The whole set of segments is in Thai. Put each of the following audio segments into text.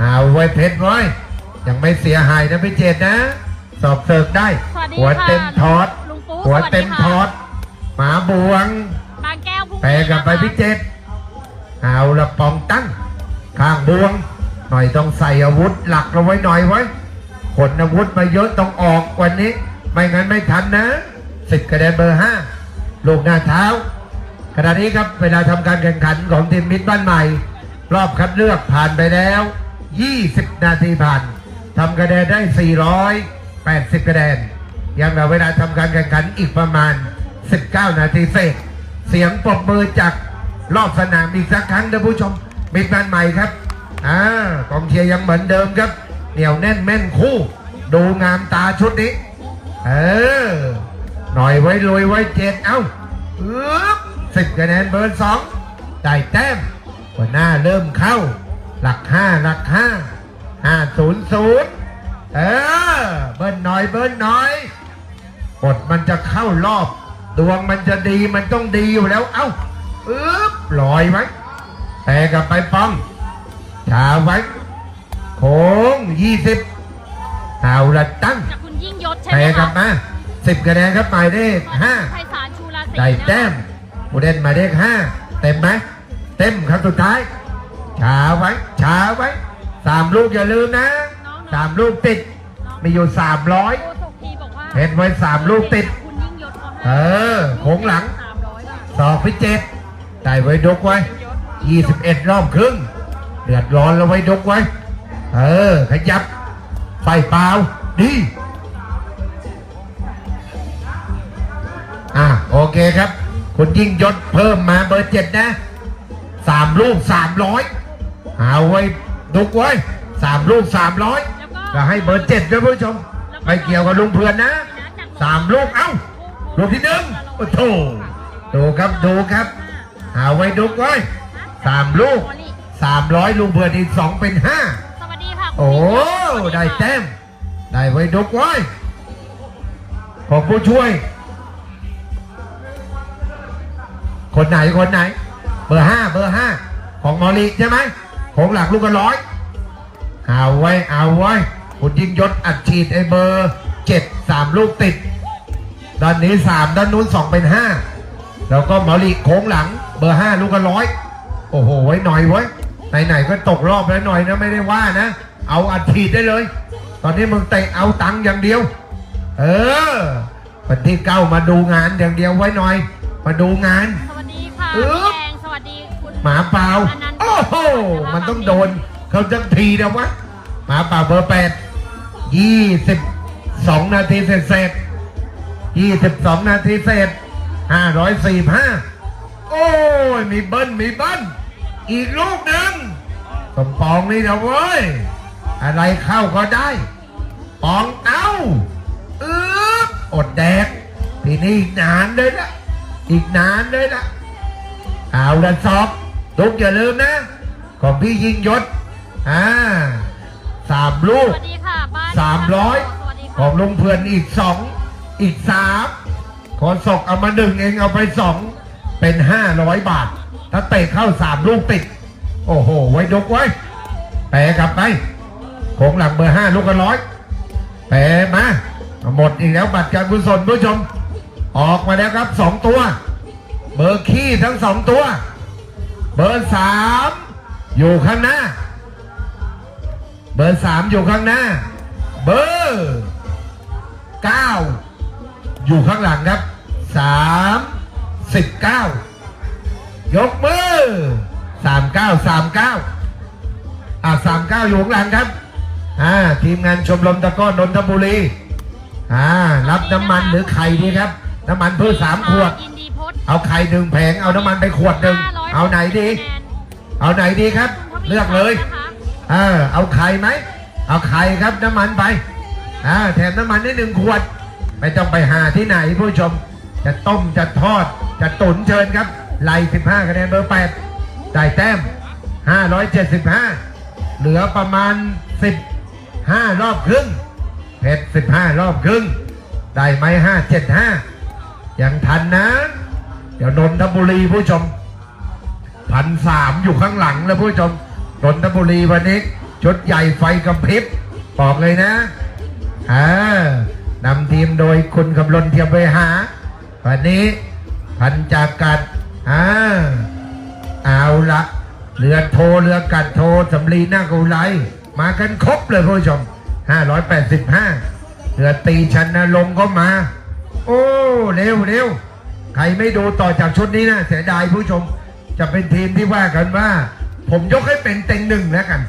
เอาไว้เพชรไว้ยังไม่เสียหายนะพี่เจตนะ สอบเสิร์ฟได้ สวัสดีหัวค่ะเต็มทอด ลุงปุ๊หัวเต็มสทวัอสดดีค่ะหมาบวง บางแก้วพรุ่งนี้แปกลับไปนะคะพี่เจตเอาละปองตั้ง ข้างบวง หน่อยต้องใส่อาวุธหลักเราไว้หน่อยไว้ขนอาวุธมาเยอะต้องออกวันนี้ ไม่งั้นไม่ทันนะสิบคะแนนเบอร์ห้าลูกหน้าเท้าขณะนี้ครับเวลาทำการแข่งขันของทีมมิตรบ้านใหม่ รอบคัดเลือกผ่านไปแล้ว 20 นาทีผ่านทำคะแนนได้ 480 คะแนน ยังเหลือเวลาทำการแข่งขันอีกประมาณ 19 นาทีเศษ เสียงปรบมือจากรอบสนามอีกสักครั้งท่านผู้ชมมิตรบ้านใหม่ครับอ่ากองเชียร์ยังเหมือนเดิมครับ เหนียวแน่นแม่นคู่ ดูงามตาชุดนี้ เออ หน่อยไว้รวยไว้เจ็ดเอ้าสิบคะแนนเบอร์สองได้แต้มหัวหน้าเริ่มเข้า หลักห้าหลักห้าห้าศูนย์ศูนย์เออ เบิ้ลหน่อยเบิ้ลหน่อยกดมันจะเข้ารอบ ดวงมันจะดีมันต้องดีอยู่แล้ว เอ้าอึ๊บลอยไว้แต่กลับไปป้องชาไว้โค้งยี่สิบเอาละตั้งจากคุณยิ่งยศใช่ไปไหมกลัคะบมาสิบคะแนนครับหมายเลขห้าไพศาลชูราศีได้แต้มผู้เล่นหมายเลขห้าเต็มไหมเต็มครับสุดท้าย ช้าไว้ช้าไว้สามลูกอย่าลืมนะสามลูกติดมีอยู่สามร้อยโอโทกีบอกว่าเห็นไว้สามลูกติดคุณยิ่งยศเขาเอให้อโค้งหลังสามร้อยบาทสอบพิเจ็ดได้ไว้ดกไว้ยี่สิบเอ็ดรอบครึ่งเดือดร้อนแล้วไว้ดกไว้ เออ ขยับไฟเปล่าดีอะโอเคครับ คุณยิ่งยศเพิ่มมาเบอร์เจ็ดนะสามลูกสามร้อย เอาไว้ดุกไว้สามลูกสามร้อยแล้วก็ก็ให้เบอร์เจ็ดด้วยผู้ชมไม่เกี่ยวกับลุงเพื่อนนะสามลูกเอ้าลูกที่หนึ่งโอ้โถดูครับดูครับเอาไว้ดุกไว้สามลูกสามร้อยลุงเพื่อนอีกสองเป็นห้าสวัสดีค่ะคุณโอ้ยิ่งยศสวัสได้ค่ะแต้มได้ไว้ดุกไว้ของผู้ช่วย คนไหนคนไหน เบอร์ห้าเบอร์ห้าของมอลิใช่ไหม ของหลักลูกกระร้อย เอาไว้ เอาไว้คุณยิงยศอัดฉีดไอเบอร์เจ็ดสามลูกติด ด้านนี้สามด้านนู้นสองเป็นห้าแล้วก็มอลิโค้งหลัง เบอร์ห้าลูกกระร้อย โอ้โห ไว้หน่อยไว้ยไหนๆก็ตกรอบแล้วหน่อยนะไม่ได้ว่านะ เอาอัดฉีดได้เลย ตอนนี้มึงเตะเอาตังค์อย่างเดียว เออวันที่เก้ามาดูงานอย่างเดียวไว้หน่อย มาดูงานสวัสดีค่ะ หมาเปล่าโอ้โหมันต้องโดนเขาจังทีนะวะหมาเปล่าเบอร์แปดยี่สิบสองนาทีเสร็จเสร็จยี่สิบสองนาทีเสร็จห้าร้อยสี่ห้าโอ้ยมีเบิ้ลมีเบิ้ลอีกลูกหนึ่งสมปองนี่นะเว้ย อะไรเข้าก็ได้ ปองเอาเอึ๊บอดแดกทีนี้อีกนานเลยละอีกนานเลยละเอาละสอบ ลูกอย่าลืมนะ ของพี่ยิงยศอ่าสามลูสก วัสดีค่ะบ้านสามร้อยสวัสดีขค่ะองลุงเพื่อนอีกสองอีกสามขอศกเอามาหนึ่งเองเอาไปสองเป็นห้าร้อยบาท ถ้าเตะเข้าสามลูกติด โอ้โห ไว้ดกไว้ แปรกลับไปของหลังเบอร์ห้าลูกกันร้อยแปรมา หมดอีกแล้วบัตรการกุศลผู้ชม ออกมาแล้วครับสองตัว เบอร์ขี้ทั้งสองตัว เบอร์สามอยู่ข้างหน้า เบอร์สามอยู่ข้างหน้า เบอร์เก้าอยู่ข้างหลังครับสามสิบเก้ายกมือสามเก้าสามเก้าอ่าสามเก้าอยู่ข้างหลังครับอ่าทีมงานชมรมตะกร้อนนทบุรีอ่ารับน้ำมันหรือไข่ดีครับ น้ำมันเพื่อสามขวด ยินดีพจน์เอาไข่หนึ่งแผงเอาน้ำมันไปขวดหนึ่ง500 เอาไหนดีคะแนนเอาไหนดีครับ เลือกเลยนะคะเออเอาไข่ไหม เอาไข่ครับน้ำมันไปอ่าแถมน้ำมันได้หนึ่งขวด ไม่ต้องไปหาที่ไหนผู้ชม จะต้มจะทอด จะตุ๋นเชิญครับไล่15คะแนนเบอร์8ได้แต้ม 575 เหลือประมาณ 15 รอบครึ่งเพชร15 รอบครึ่ง ได้ไหม575 ยังทันนะ เดี๋ยวนนทบุรีผู้ชม พันสามอยู่ข้างหลังแล้วผู้ชมนนทบุรีวันนี้ชุดใหญ่ไฟกระพริบบอกเลยนะอ่านำทีมโดยคุณกำลนเทียมไปหา วันนี้พันจากกัดอ่าเอาละเรือโทเรือกัดโทสำลีหน้ากุไลมากันครบเลยผู้ชม 585เรือตีชันนลงก็มา โอ้ เร็วเร็วใครไม่ดูต่อจากชุดนี้นะเสียดายผู้ชม จะเป็นทีมที่ว่ากันว่า ผมยกให้เป็นเต็งหนึ่งแล้วกัน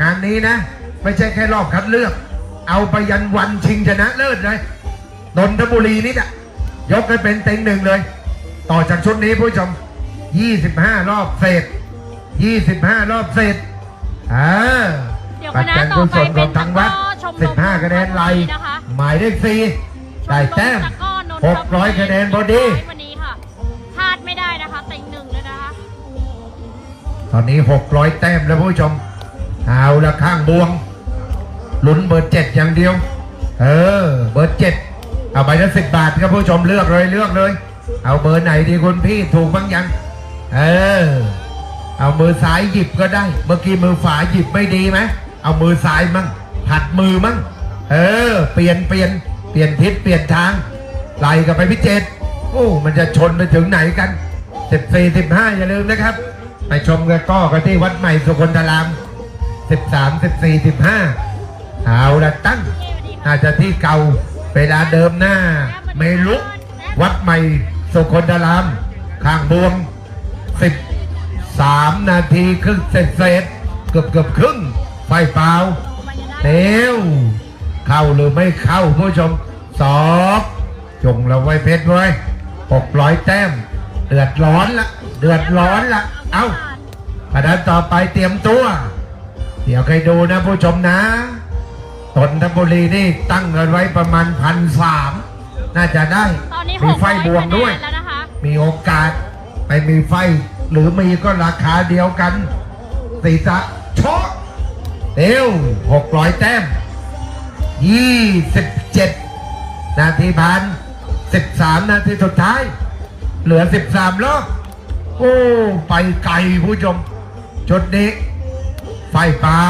งานนี้นะ ไม่ใช่แค่รอบคัดเลือก เอาไปยันวันชิงชนะเลิศเลยนนทบุรีนี่อะยกให้เป็นเต็งหนึ่งเลย ต่อจากชุดนี้ผู้ชม 25 รอบเศษ 25 รอบเศษอ่าเดี๋ยวปัจคณะจัยต่กุอศไปลขเป็อนงตะทางกร้วัดอชมรม15 คะแนนไล่นะคะหมายเลขสี่ได้แต้มชรรตะกร้อนนทหบุกร้อยคะแนนพอดี ตอนนี้ 600 แต้มแล้วผู้ชม เอาละข้างบวง ลุ้นเบอร์เจ็ดอย่างเดียว เออ เบอร์เจ็ดเอาใบละสิบบาทครับผู้ชมเลือกเลยเลือกเลย เอาเบอร์ไหนดีคุณพี่ถูกบ้างยัง เออ เอามือซ้ายหยิบก็ได้ เมื่อกี้มือขวาหยิบไม่ดีไหมเอามือซ้ายมั่งผัดมือมั่ง เออ เปลี่ยนเปลี่ยนเปลี่ยนทิศเปลี่ยนทางไล่กันไปพิเจตโอ้ มันจะชนไปถึงไหนกันสิบสี่สิบห้าอย่าลืมนะครับ ไปชมกันก็กันที่วัดใหม่สุคนธารามสิบสามสิบสี่สิบห้าเอาละตั้ง อาจจะที่เก่าเวลาเดิมหน้า เมลุกวัดใหม่สุคนธาราม ข้างบวงสิบสามนาทีครึ่งเสร็จเสร็จเกือบเกือบครึ่งไฟเปล่าเร็วเข้าหรือไม่เข้าผู้ชมสอบจงเราไว้เพชรไว้หกร้อยแต้ม เดือดร้อนละเดือดร้อนละเอ้าขณะต่อไปเตรียมตัว เดี๋ยวใครดูนะผู้ชมนะตนทบุรีนี่ตั้งเงินไว้ประมาณพันสามน่าจะได้ตอนนี้มีหกไฟร้อยบวงคะแนด้วยนแล้วนะคะมีโอกาสไปมีไฟ หรือมีก็ราคาเดียวกันสีสะโชะเร็วหกร้อยแต้มยี่สิบเจ็ดนาทีผ่านสิบสามนาทีสุดท้าย เหลือสิบสามรอบโอ้ ไปไกลผู้ชมจุดนี้ ไฟเปล่า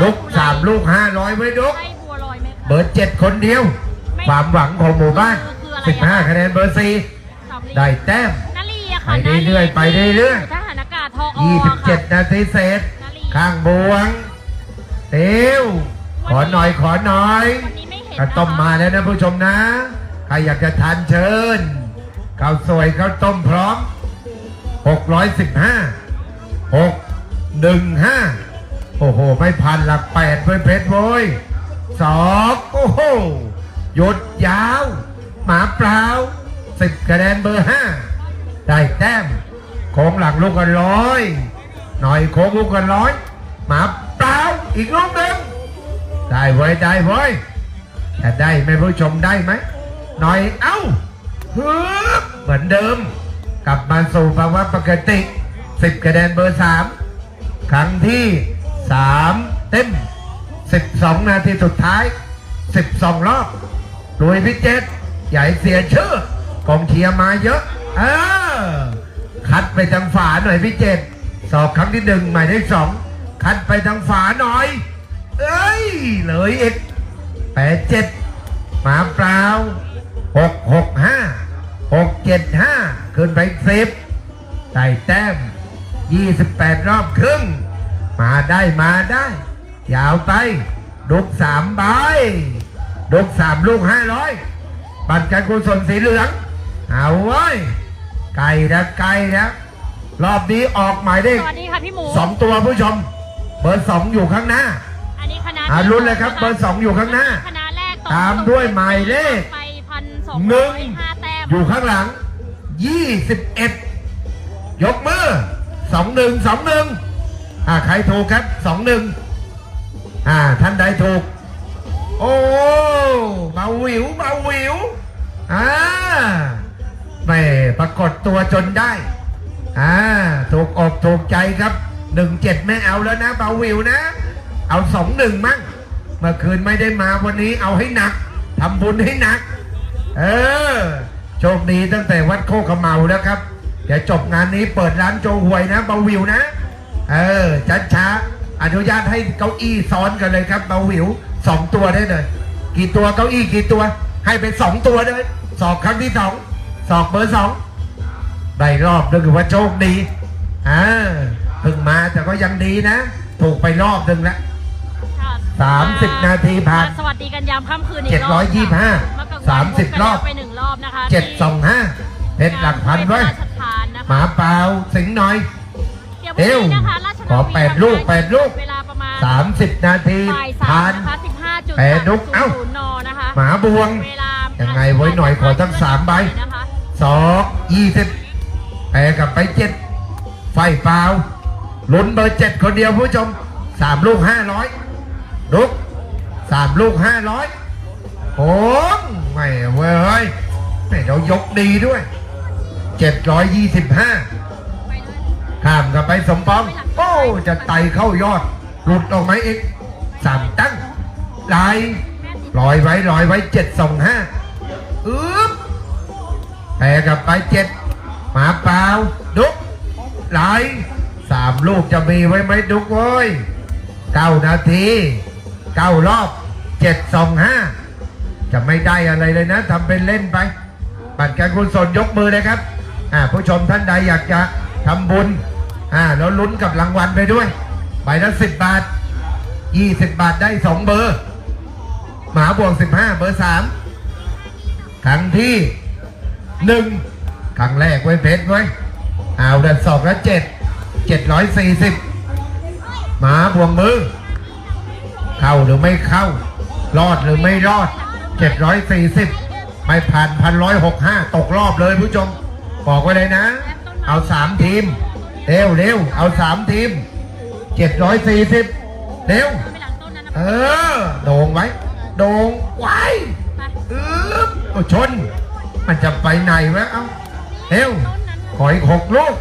ดุกสามลูกห้าร้อยไว้ดุกให้บัวลอยไหมคะเบอร์เจ็ดคนเดียว ความหวังของหมู่บ้านสิบห้าคะแนนเบอร์สี่สำลีได้แต้มนาลีอะไปค่ะเรื่อยๆไปเรื่อยๆทหารอากาศทออยี่สิบเจ็ดค่ะนาทีเศษ ข้างบวงเตียวขอหน่อยขอหน่อยวันนี้ไม่เห็นข้าวต้มมาแล้วนะผู้ชมนะ ใครอยากจะทานเชิญ ข้าวสวยข้าวต้มพร้อมหกร้อยสิบห้าหกหนึ่งห้าโอ้โห ไม่พันหลักแปดเพื่อนเพชรโว้ยสองโอ้โหหยุดยาว หมาเปล่าสิบคะแนนเบอร์ห้าได้แต้มโค้งหลังลูกกันร้อย หน่อยโค้งลูกกันร้อย หมาเปล่าอีกลูกหนึ่งได้ไว้ยได้ไว้ยจะได้ไหมผู้ชมได้ไหมหน่อยเอ้า ฮึบเหมือนเดิม กลับมาสู่ภาวะปกติสิบคะแนนเบอร์สามครั้งที่สามเต็มสิบสองนาทีสุดท้ายสิบสองรอบรวยพิเจตใหญ่เสียชื่อกองเชียร์มาเยอะเออคัดไปทางฝาหน่อยพิเจตสอบครั้งที่หนึ่งหมายเลขสองคัดไปทางฝาหน่อย เอ้ยเลยอีกแปดเจ็ดหมาเปล่าหกหกห้า หกเจ็ดห้าขึ้นไปสิบได้แต้มยี่สิบแปดรอบครึ่ง มาได้มาได้ ยาวไปดุกสามใบดุกสามลูกห้าร้อยบัตรการกุศลสีเหลือง เอาไว้ยไก่นะไก่นะรอบนี้ออกหมายเลขสวัสดีค่ะพี่หมู สองตัวผู้ชม เบอร์สองอยู่ข้างหน้า อันนี้คณะอ่าที่ลุ้นเลยครับ เบอร์สองอยู่ข้างหน้า คณะแรกตามด้วยหมายเลข ไปพันสองหนึ่งห้าแต้ม อยู่ข้างหลังยี่สิบเอ็ดยกมือสองหนึ่งสองหนึ่งอ่าใครถูกครับสองหนึ่งอ่าท่านใดถูก โอ้เบาหวิวเบาหวิวอ่าแม่ปรากฏตัวจนได้อ่าถูกอกถูกใจครับหนึ่งเจ็ดไม่เอาแล้วนะเบาหวิวนะ เอาสองหนึ่งมั้งเมื่อคืนไม่ได้มาวันนี้เอาให้หนักทำบุญให้หนัก เออ ชคดีตั้งแต่วัดโคกขะเมาแล้วครับ เดี๋ยวจบงานนี้เปิดร้านโจหวยนะเบาวิวนะ เออช้าช้าอนุญาตให้เก้าอี้ซ้อนกันเลยครับเบาวิวสองตัวได้เลย กี่ตัวเก้าอี้กี่ตัว ให้เป็นสองตัวเลยสอบครั้งที่สองสอบเบอร์สองได้รอบนึงถือว่าโชคดีอ่าเพิ่งมาแต่ก็ยังดีนะ ถูกไปรอบนึงแล้ว ค่ะสามสิบนาทีผ่านสวัสดีกันยามค่ำคืนอีกเจ็ดรร้ออบยยี่สิบห้าเมื่อกลงวันสามสิบพกันรอบไปหนึ่งรอบนะคะเจ็ดสองห้าเพชรหลักพันไว้ยราชทานนะคะหมาเปล่าสิงห์หน่อยเดี๋ยวพรุ่งนี้นะคะราชนาวีขอแปดลูกแปดลูกเวลาประมาณสามสิบนาทีบ่ายสาผ่ามนนะคะสิบห้าจุดแปดลูกเอ้าศูนย์นนะคะหมาบวงเวลายังไงไว้หน่อยขอตั้งสามใบนะคะสองยี่สิบแปรกลับไปเจ็ดไฟเปล่าลุ้นเบอร์เจ็ดคนเดียวผู้ชมสามลูกห้าร้อย ลุกสามลูกห้าร้อยโอ้ไม่เว้ยไม่เรายกดีด้วยเจ็ดร้อยยี่สิบห้าข้ามกันไปสมปองโอ้จะไตเข้ายอด หลุดออกไหมอีกสามตั้งไหลลอยไว้ลอยไว้เจ็ดสองห้าอึ๊บแพ้กลับไปเจ็ดหมาเปล่าดุกไหลสามลูกจะมีไว้ไหมดุกเว้ยเก้านาที เก้ารอบเจ็ดสองห้าจะไม่ได้อะไรเลยนะทำเป็นเล่นไป บัตรการกุศลยกมือเลยครับอ่าผู้ชมท่านใดอยากจะทำบุญอ่าแล้วลุ้นกับรางวัลไปด้วย ใบละสิบบาทยี่สิบบาทได้สองเบอร์ หมาบวกสิบห้าเบอร์สามครั้งที่หนึ่งครั้งแรกไว้เพชรไว้เอาดันสองและเจ็ดเจ็ดร้อยสี่สิบหมาบวงมือ เข้าหรือไม่เข้า รอดหรือไม่รอดเจ็ดร้อยสี่สิบไม่ผ่านพันร้อยหกห้าตกรอบเลยผู้ชม บอกไว้เลยนะ เอาสามทีม เร็วเร็วเอาสามทีมเจ็ดร้อยสี่สิบเร็ว เออ โด่งไว้ โด่งไว้ไปอึ๊บโอ้ชน มันจะไปไหนวะ เอ้า เร็วขออีกหกลูก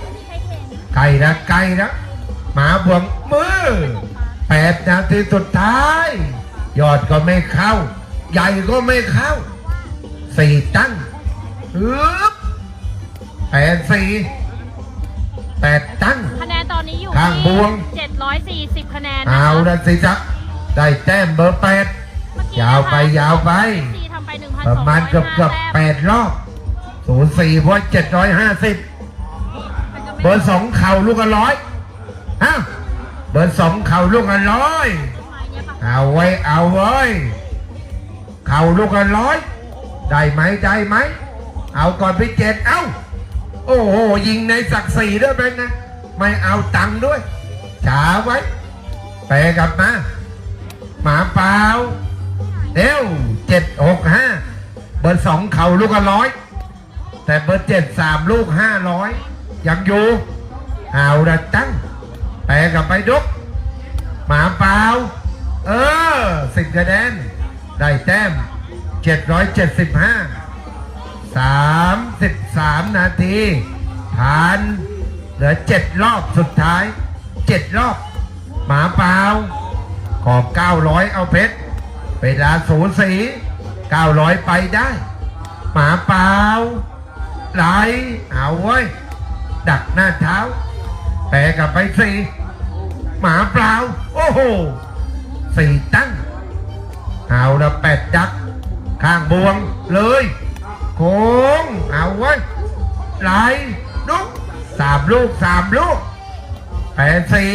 ไก่นะไก่นะหมาบวงมือ แปดนาทีสุดท้าย ยอดก็ไม่เข้า ใหญ่ก็ไม่เข้า สี่ตั้งอึ๊บแปดสี่แปดตั้ง คะแนนตอนนี้อยู่ข้างบวง ที่740 คะแนนนะคะเอาละสิจ๊ะได้แต้มเบอร์แปด เมื่อกี้ยาวไปนะคะยาวไป สี่ทำไปประมาณเกือบเกือบ1,205แปดรอบศูนย์สี่พอเจ็ดร้อยห้าสิบเบอร์สองเข่าลูกละร้อยฮะ เบอร์สองเข่าลูกละร้อย เอาไว้เอาไว้เข่าลูกละร้อย ได้ไหมได้ไหม เอาก่อนพี่เจ็ดเอ้าโอ้โหยิงในศักดิ์ศรีด้วยเป็นนะ ไม่เอาตังค์ด้วยช้าไว้ไปกลับมาหมาเปล่าเร็วเจ็ดหกห้าเบอร์สองเข่าลูกละร้อย แต่เบอร์เจ็ดสามลูกห้าร้อยยังอยู่เอาละตั้ง แปกับไปดุกหมาเปล่า เออสิบคะแนนได้แต้มเจ็ดร้อยเจ็ดสิบห้าสามสิบสามนาที ผ่าน เหลือเจ็ดรอบสุดท้ายเจ็ดรอบ หมาเปล่า ขอบเก้าร้อยเอาเพชรเวลาสูสีเก้าร้อยไปได้ หมาเปล่าไหลเอาไว้ ดักหน้าเท้า แปรกลับไปสี่หมาเปล่า โอ้โหสี่ตั้งเอาละแปดดักข้างบวงเลยโค้งเอาไว้ไหลลุกสามลูกสามลูกแปดสี่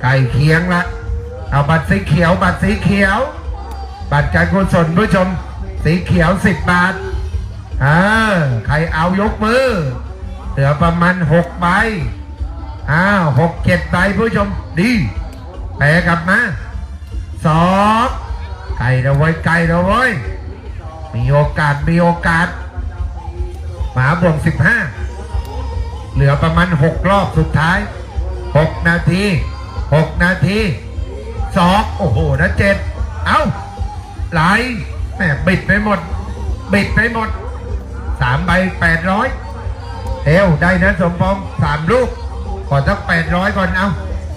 ไก่เคียงละเอาบัตรสีเขียว บัตรสีเขียว บัตรการกุศลผู้ชม สีเขียวสิบบาทเออใครเอายกมือเหลือประมาณหกใบ อ้าวหกเจ็ดใบผู้ชมดีแปลกลับมาสองไก่เราไว้ยไก่เราไว้ยมีโอกาสมีโอกาสหมาบวงสิบห้าเหลือประมาณหกรอบสุดท้ายหกนาทีหกนาทีสองโอ้โหนะเจ็ดเอ้าไหลแหมบิดไปหมด บิดไปหมดสามใบแปดร้อยเอวได้นะสมปองสามลูก ขอสักแปดร้อยก่อนเอา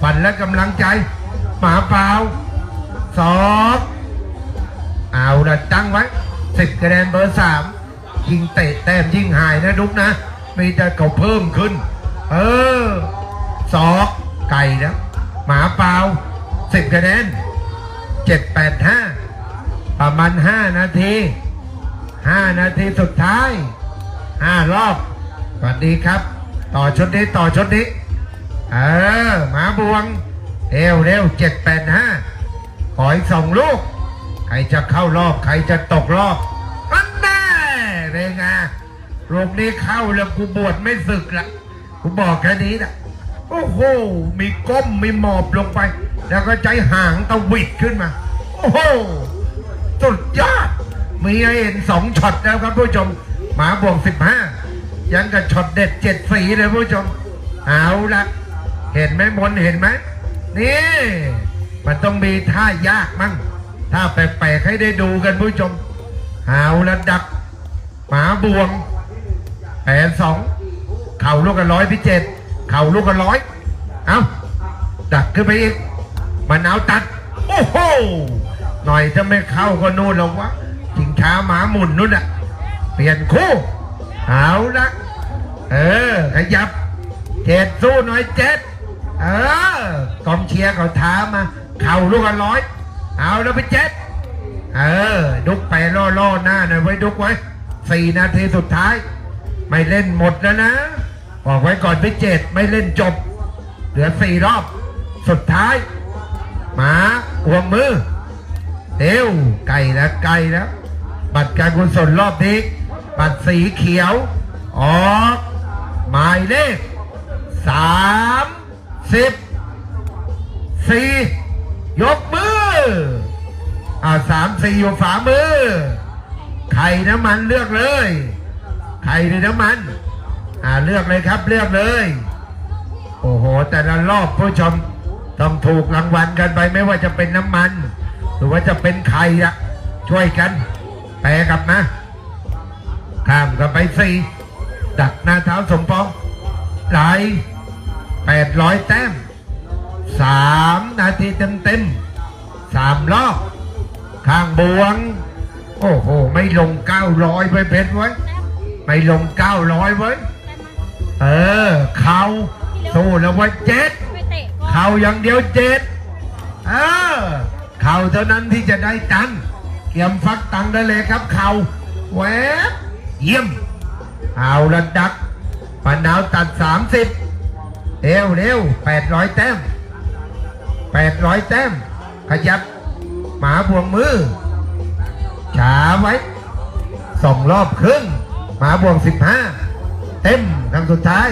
ฝันและกำลังใจ หมาเปล่าสองเอาละตั้งไว้สิบคะแนนเบอร์สามยิงเตะแต้มยิ่งหายนะดุกนะ มีแต่เขาเพิ่มขึ้น เออสองไก่นะหมาเปล่าสิบคะแนนเจ็ดแปดห้าประมาณห้านาทีห้านาทีสุดท้ายห้ารอบสวัสดีครับ ต่อชุดนี้ต่อชุดนี้ เออหมาบวง เร็วเร็วเจ็ดแปดห้าขออีกสองลูก ใครจะเข้ารอบ ใครจะตกรอบอันแน่เป็นไงลูกนี้เข้าแล้วกูบวชไม่ศึกละกูบอกแค่นี้นะโอ้โห มีก้มมีหมอบลงไป แล้วก็ใจหางตะวิดขึ้นมา โอ้โหสุดยอดมีให้เห็นสองช็อตแล้วครับผู้ชม หมาบวงสิบห้ายังกับช็อตเด็ดเจ็ดสีเลยผู้ชม เอาละ เห็นไหมมนเห็นไหมนี่มันต้องมีท่ายากมั้งท่าแปลกๆให้ได้ดูกันผู้ชมเอาละดักหมาบวงแปดสองเข่าลูกกันร้อยพิเจ็ดเข่าลูกกันร้อยเอาดักขึ้นไปอีกมะนาวตัด โอ้โหหน่อยถ้าไม่เข้าก็นู่นหรอกวะจิงช้าหมาหมุนนู่นอะเปลี่ยนคู่เอาละเออขยับเจ็ดสู้หน่อยเจ็ด เออกองเชียร์เขาท้ามา เข่าลูกกันร้อย เอาแล้วไปเจ็ดเออ ดุกไปล่อล่อๆหน้าหน่อยไว้ดุกไว้สี่นาทีสุดท้าย ไม่เล่นหมดแล้วนะบอกไว้ก่อนพิเจตไม่เล่นจบ เหลือสี่รอบ สุดท้าย หมาห่วงมือเร็วไก่แล้วไก่แล้ว บัตรการกุศลรอบนี้บัตรสีเขียว ออก หมายเลขสาม สิบสี่ยกมืออ่าสามสี่อยู่ฝามือ ไข่น้ำมันเลือกเลย ไข่ในน้ำมัน อ่าเลือกเลยครับเลือกเลย โอ้โห แต่ละรอบผู้ชมต้องถูกรางวัลกันไปไม่ว่าจะเป็นน้ำมัน หรือว่าจะเป็นไข่อะช่วยกันแปลกลับนะข้ามกันไปสี่ดักหน้าเท้าสมปองไหล แปดร้อยแต้มสามนาทีเต็มเต็มๆสามรอบข้างบวง โอ้โห ไม่ลงเก้าร้อยไว้เพชรไว้ยไม่ลงเก้าร้อยไว้ยเออ เขาสู้แล้วไว้เจ็ดไปเตะก็เข่าอย่างเดียวเจ็ด เออ เข่าเท่านั้นที่จะได้ตังค์เตรียมฟักตังค์ได้เลยครับ เข่าแหวบเยี่ยม เอาละดักปะนาวตัดสามสิบ เร็วเร็วแปดร้อยแต้มแปดร้อยแต้ม ขยับ หมาพวงมือช้าไว้สองรอบครึ่งหมาบวงสิบห้าเต็มครั้งสุดท้าย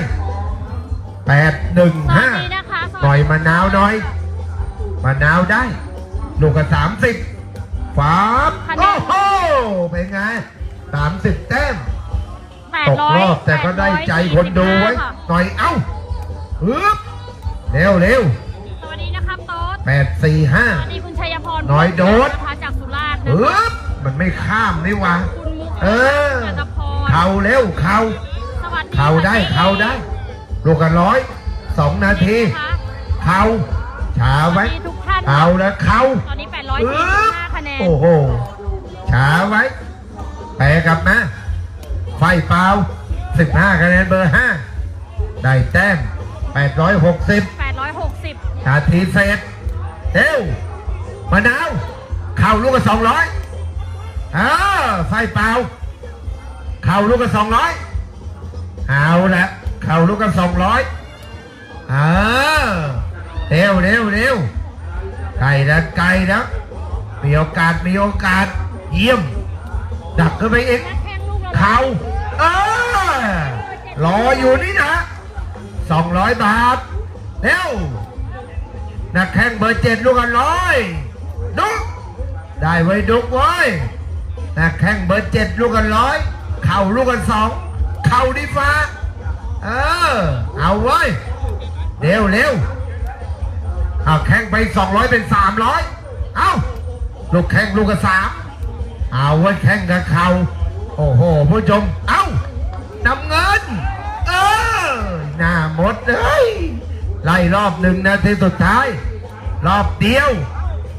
แปดหนึ่งสวัห้าสดีนะคะสวัสดีหน่อยมะนาวหน่อยมะนาวได้ ลูกกับสามสิบฝาบโอ้โหเป็นไงสามสิบแต้มแปดตกร้อยรอบแต่ก็ได้ใจคนดูไว้ค่ะหน่อยเอ้า ฮึบเร็วเร็วสวัสดีนะครับโต๊ดแปดสี่ห้า สวัสดีคุณชัยพรน้อยโดด นะคะจากสุราษฎร์นะฮึคะบมันไม่ข้ามนี่หวะ คุณมุกเออจัตพรเข่าเร็วเข่าสวัสดีเข่าได้ค่ะเข่าได้ลูกกันร้อยสองนาทีนะคะเข่าช้าสวัไว้สดีทุกท่านเอาแล้วเข่า ตอนนี้แปดร้อยสี่สิบห้าคะแนนโอ้โหช้าไว้ แปลกลับนะไฟเปล่า15คะแนนเบอร์ 5 ได้แต้ม 860แปดร้อยหกสิบนาทีเศษเร็วมะนาว เข่าลูกกับ200เออไฟเปล่า เข่าลูกกับ200 เอาละเข่าลูกกับ200เออเร็วเร็วเร็วไกลแล้วไกลแล้วมีโอกาสมีโอกาส เยี่ยม ดักขึ้นไปอีกนักแข่งลูกเราเขาเออรออยู่นี่นะ สองร้อยบาท เร็วนักแข่งเบอร์เจ็ดลูกกันร้อยดุกได้ไว้ดุกไว้นักแข่งเบอร์เจ็ดลูกกันร้อยเข่าลูกกันสองเข่าดีฟ้า เออ เอาไว้เร็วเร็วเอาแข่งไปสองร้อยเป็นสามร้อยเอาลูกแข่งลูกกันสามเอาไว้แข่งกับเขาโอ้โหผู้ชม เอ้านำเงิน หน้าหมดเลยไล่รอบหนึ่งนาทีสุดท้าย รอบเดียว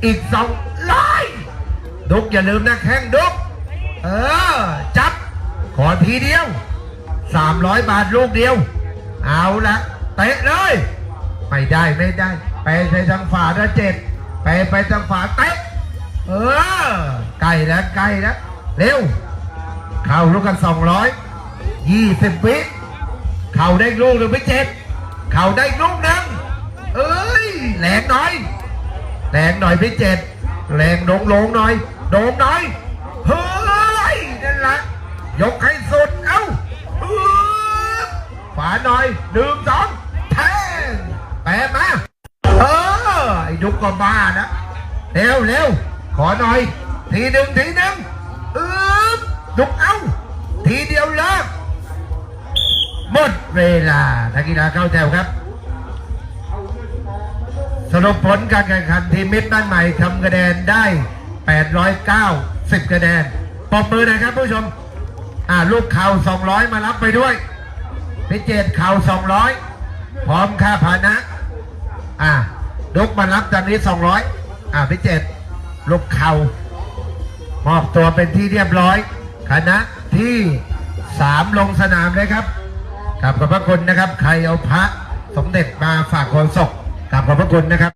อีกสองร้อยดุกอย่าลืมนะแข่งดุก เออ จับ ขอทีเดียวสามร้อยบาทลูกเดียว เอาละเตะเลย ไม่ได้ไม่ได้ ไปไปทางฝาด้านเจ็ดไปไปทางฝาเตะเออใกล้แล้วใกล้แล้วเร็ว เข่าลูกกันสองร้อยยี่สิบวิ เข่าได้ลูกหรือไม่เจ็ดเข่าได้ลูกนึ่งเอ้ยแรงหน่อยแรงหน่อยพี่เจ็ดแรงโดงโลงหน่อยโดงหน่อยเฮ้ยนั่นละยกให้สุดเอ้าฮึบฝาหน่อยหนึ่งสองแทงแปะมาเออไอ้ดุกก็บ้านะเร็วเร็วขอหน่อย ทีหนึ่งทีหนึ่งเอืบดุกเอ้าทีเดียวเลิก หมดเวลาทักกีฬาเข้าแถวครับ สรุปผลการแข่งขันทีมมิตรบ้านใหม่ทำคะแนนได้ 890คะแนนปรบมือหน่อยครับผู้ชม อ่าลูกเข่า 200 มารับไปด้วยพิเจตเข่า 200 พร้อมค่าพานะ อ่าลุกมารับจากนี้ 200 อ่าพิเจตลูกเข่ามอบตัวเป็นที่เรียบร้อย คณะที่ 3 ลงสนามเลยครับ กราบขอบพระคุณนะครับ ใครเอาพระสมเด็จมาฝากคนศกกราบขอบพระคุณนะครับ